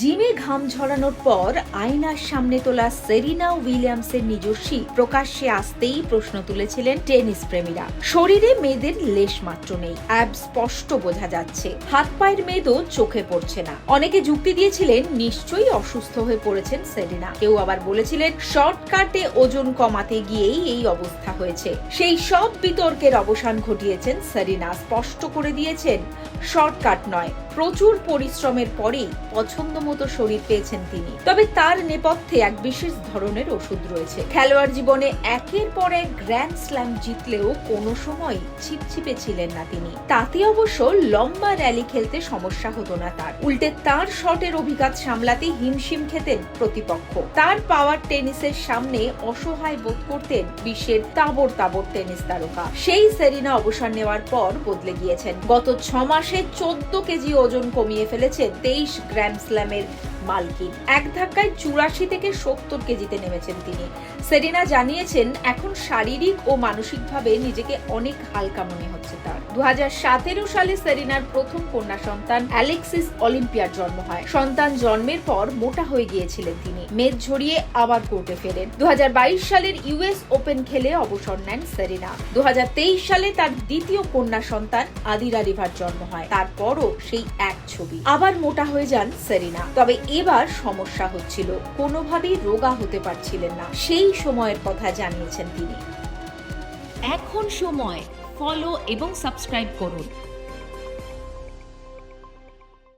জিমে ঘাম ঝরানোর পর আয়নার সামনে তোলা সেরিনা উইলিয়ামসের নিজস্বী প্রকাশ্যে আসতেই প্রশ্ন তুলেছিলেন টেনিস প্রেমীরা। শরীরে মেয়েদের লেশ মাত্র নেই, অ্যাব স্পষ্ট বোঝা যাচ্ছে। হাত পায়ের মেয়েদও চোখে পড়ছে না। অনেকে যুক্তি দিয়েছিলেন নিশ্চয়ই অসুস্থ হয়ে পড়েছেন সেরিনা। কেউ আবার বলেছিলেন শর্টকাটে ওজন কমাতে গিয়েই এই অবস্থা হয়েছে। সেই সব বিতর্কের অবসান ঘটিয়েছেন সেরিনা। স্পষ্ট করে দিয়েছেন, শর্টকাট নয়, প্রচুর পরিশ্রমের পরেই পছন্দ মতো শরীর পেয়েছেন তিনি। তবে তার নেপথ্যে এক বিশেষ ধরনের ওষুধ রয়েছে। খেলোয়াড় জীবনে একের পর এক গ্র্যান্ড স্ল্যাম জিতলেও কোনো সময় ছিপছিপে ছিলেন না তিনি। তাতে অবশ্য লম্বা র্যালি খেলতে সমস্যা হতো না তার। উল্টে তার শটের অভিঘাত সামলাতে হিমশিম খেতেন প্রতিপক্ষ। তার পাওয়ার টেনিসের সামনে অসহায় বোধ করতেন বিশ্বের তাবর তাবর টেনিস তারকা। সেই সেরিনা অবসর নেওয়ার পর বদলে গিয়েছেন। গত ছ মাসে চোদ্দ কেজি ওজন কমিয়ে ফেলেছে তেইশ গ্র্যান্ড Ahmed মালকিন। এক ধাক্কায় চুরাশি থেকে সত্তর কেজিতে নেমেছেন তিনি। সেরিনা জানিয়েছেন, এখন শারীরিক ও মানসিকভাবে নিজেকে অনেক হালকা মনে হচ্ছে তার। দু সালে সেরিনার প্রথম কন্যা সন্তান অ্যালেক্সিস অলিম্পিয়ার জন্ম হয়। সন্তান জন্মের পর মোটা হয়ে গিয়েছিলেন তিনি। মেদ ঝরিয়ে আবার কোর্টে ফেরেন। দু হাজার বাইশ সালের ইউএস ওপেন খেলে অবসর নেন সেরিনা। দু হাজার তেইশ সালে তার দ্বিতীয় কন্যা সন্তান আদিরা রিভার জন্ম হয়। তারপরও সেই এক ছবি। আবার মোটা হয়ে যান সেরিনা। তবে এবার সমস্যা হচ্ছিল। কোনোভাবেই রোগা হতে পারছিলেন না। সেই সময়ের কথা জানিয়েছেন তিনি। এখন সময়। ফলো এবং সাবস্ক্রাইব করুন।